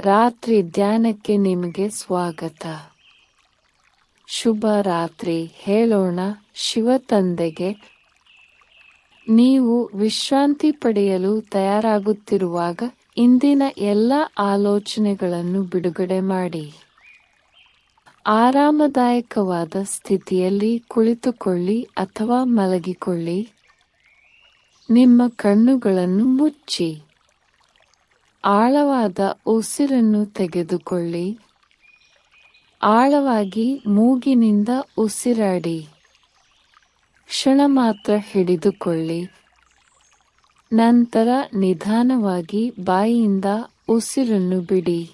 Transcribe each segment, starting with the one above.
ರಾತ್ರಿ ಧ್ಯಾನಕ್ಕೆ ನಿಮಗೆ ಸ್ವಾಗತ. ಶುಭ ರಾತ್ರಿ ಹೇಳೋಣ ಶಿವ ತಂದೆಗೆ. ನೀವು ವಿಶ್ರಾಂತಿ ಪಡೆಯಲು ತಯಾರಾಗುತ್ತಿರುವಾಗ ಇಂದಿನ ಎಲ್ಲ ಆಲೋಚನೆಗಳನ್ನು ಬಿಡುಗಡೆ ಮಾಡಿ. ಆರಾಮದಾಯಕವಾದ ಸ್ಥಿತಿಯಲ್ಲಿ ಕುಳಿತುಕೊಳ್ಳಿ ಅಥವಾ ಮಲಗಿಕೊಳ್ಳಿ. ನಿಮ್ಮ ಕಣ್ಣುಗಳನ್ನು ಮುಚ್ಚಿ. ಆಳವಾದ ಉಸಿರನ್ನು ತೆಗೆದುಕೊಳ್ಳಿ. ಆಳವಾಗಿ ಮೂಗಿನಿಂದ ಉಸಿರಾಡಿ. ಕ್ಷಣ ಮಾತ್ರ ಹಿಡಿದುಕೊಳ್ಳಿ. ನಂತರ ನಿಧಾನವಾಗಿ ಬಾಯಿಯಿಂದ ಉಸಿರನ್ನು ಬಿಡಿ.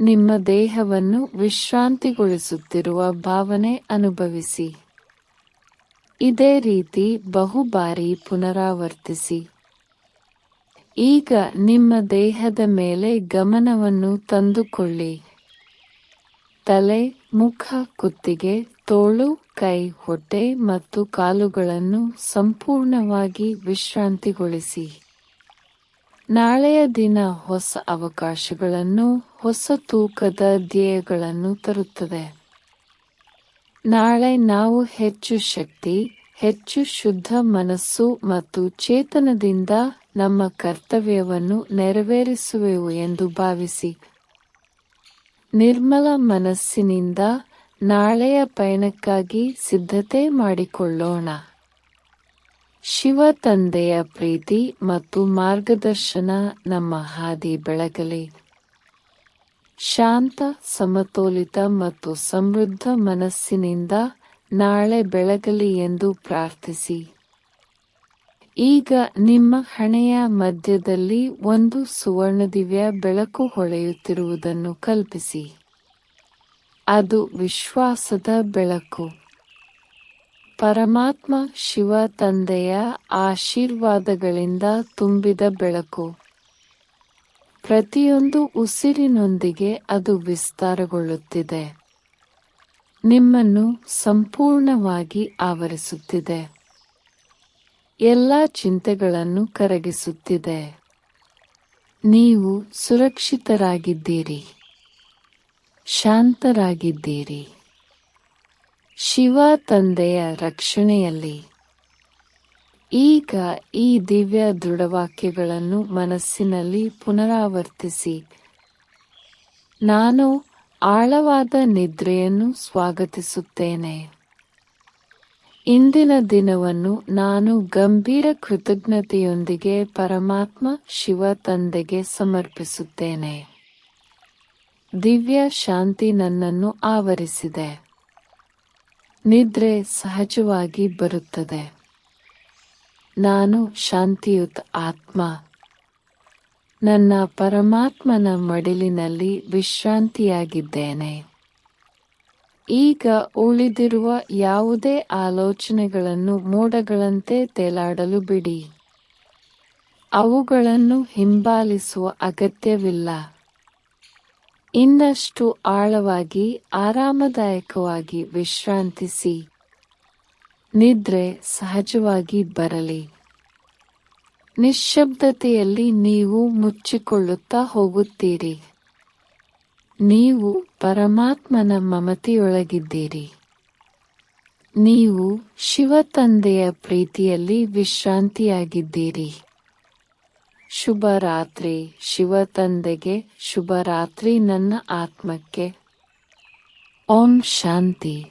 ನಿಮ್ಮ ದೇಹವನ್ನು ವಿಶ್ರಾಂತಿಗೊಳಿಸುತ್ತಿರುವ ಭಾವನೆ ಅನುಭವಿಸಿ. ಇದೇ ರೀತಿ ಬಹುಬಾರಿ ಪುನರಾವರ್ತಿಸಿ. ಈಗ ನಿಮ್ಮ ದೇಹದ ಮೇಲೆ ಗಮನವನ್ನು ತಂದುಕೊಳ್ಳಿ. ತಲೆ, ಮುಖ, ಕುತ್ತಿಗೆ, ತೋಳು, ಕೈ, ಹೊಟ್ಟೆ ಮತ್ತು ಕಾಲುಗಳನ್ನು ಸಂಪೂರ್ಣವಾಗಿ ವಿಶ್ರಾಂತಿಗೊಳಿಸಿ. ನಾಳೆಯ ದಿನ ಹೊಸ ಅವಕಾಶಗಳನ್ನು, ಹೊಸ ತೂಕದ ಧ್ಯೇಯಗಳನ್ನು ತರುತ್ತದೆ. ನಾಳೆ ನಾವು ಹೆಚ್ಚು ಶಕ್ತಿ, ಹೆಚ್ಚು ಶುದ್ಧ ಮನಸ್ಸು ಮತ್ತು ಚೇತನದಿಂದ ನಮ್ಮ ಕರ್ತವ್ಯವನ್ನು ನೆರವೇರಿಸುವೆವು ಎಂದು ಭಾವಿಸಿ. ನಿರ್ಮಲ ಮನಸ್ಸಿನಿಂದ ನಾಳೆಯ ಪಯಣಕ್ಕಾಗಿ ಸಿದ್ಧತೆ ಮಾಡಿಕೊಳ್ಳೋಣ. ಶಿವ ತಂದೆಯ ಪ್ರೀತಿ ಮತ್ತು ಮಾರ್ಗದರ್ಶನ ನಮ್ಮ ಹಾದಿ ಬೆಳಗಲಿ. ಶಾಂತ, ಸಮತೋಲಿತ ಮತ್ತು ಸಮೃದ್ಧ ಮನಸ್ಸಿನಿಂದ ನಾಳೆ ಬೆಳಗಲಿ ಎಂದು ಪ್ರಾರ್ಥಿಸಿ. ಈಗ ನಿಮ್ಮ ಹಣೆಯ ಮಧ್ಯದಲ್ಲಿ ಒಂದು ಸುವರ್ಣದಿವ್ಯ ಬೆಳಕು ಹೊಳೆಯುತ್ತಿರುವುದನ್ನು ಕಲ್ಪಿಸಿ. ಅದು ವಿಶ್ವಾಸದ ಬೆಳಕು. ಪರಮಾತ್ಮ ಶಿವ ತಂದೆಯ ಆಶೀರ್ವಾದಗಳಿಂದ ತುಂಬಿದ ಬೆಳಕು. ಪ್ರತಿಯೊಂದು ಉಸಿರಿನೊಂದಿಗೆ ಅದು ವಿಸ್ತಾರಗೊಳ್ಳುತ್ತಿದೆ. ನಿಮ್ಮನ್ನು ಸಂಪೂರ್ಣವಾಗಿ ಆವರಿಸುತ್ತಿದೆ. ಎಲ್ಲ ಚಿಂತೆಗಳನ್ನು ಕರಗಿಸುತ್ತಿದೆ. ನೀವು ಸುರಕ್ಷಿತರಾಗಿದ್ದೀರಿ. ಶಾಂತರಾಗಿದ್ದೀರಿ. ಶಿವ ತಂದೆಯ ರಕ್ಷಣೆಯಲ್ಲಿ. ಈಗ ಈ ದಿವ್ಯ ದೃಢವಾಕ್ಯಗಳನ್ನು ಮನಸ್ಸಿನಲ್ಲಿ ಪುನರಾವರ್ತಿಸಿ. ನಾನು ಆಳವಾದ ನಿದ್ರೆಯನ್ನು ಸ್ವಾಗತಿಸುತ್ತೇನೆ. ಇಂದಿನ ದಿನವನ್ನು ನಾನು ಗಂಭೀರ ಕೃತಜ್ಞತೆಯೊಂದಿಗೆ ಪರಮಾತ್ಮ ಶಿವ ತಂದೆಗೆ ಸಮರ್ಪಿಸುತ್ತೇನೆ. ದಿವ್ಯ ಶಾಂತಿ ನನ್ನನ್ನು ಆವರಿಸಿದೆ. ನಿದ್ರೆ ಸಹಜವಾಗಿ ಬರುತ್ತದೆ. ನಾನು ಶಾಂತಿಯುತ ಆತ್ಮ. ನನ್ನ ಪರಮಾತ್ಮನ ಮಡಿಲಿನಲ್ಲಿ ವಿಶ್ರಾಂತಿಯಾಗಿದ್ದೇನೆ. ಈಗ ಉಳಿದಿರುವ ಯಾವುದೇ ಆಲೋಚನೆಗಳನ್ನು ಮೋಡಗಳಂತೆ ತೇಲಾಡಲು ಬಿಡಿ. ಅವುಗಳನ್ನು ಹಿಂಬಾಲಿಸುವ ಅಗತ್ಯವಿಲ್ಲ. ಇನ್ನಷ್ಟು ಆಳವಾಗಿ, ಆರಾಮದಾಯಕವಾಗಿ ವಿಶ್ರಾಂತಿಸಿ. ನಿದ್ರೆ ಸಹಜವಾಗಿ ಬರಲಿ. ನಿಶ್ಶಬ್ದತೆಯಲ್ಲಿ ನೀವು ಮುಚ್ಚಿಕೊಳ್ಳುತ್ತಾ ಹೋಗುತ್ತೀರಿ. ನೀವು ಪರಮಾತ್ಮನ ಮಮತಿಯೊಳಗಿದ್ದೀರಿ. ನೀವು ಶಿವ ತಂದೆಯ ಪ್ರೀತಿಯಲ್ಲಿ ವಿಶ್ರಾಂತಿಯಾಗಿದ್ದೀರಿ. ಶುಭರಾತ್ರಿ ಶಿವ ತಂದೆಗೆ ಶುಭರಾತ್ರಿ ನನ್ನ ಆತ್ಮಕ್ಕೆ. ಓಂ ಶಾಂತಿ.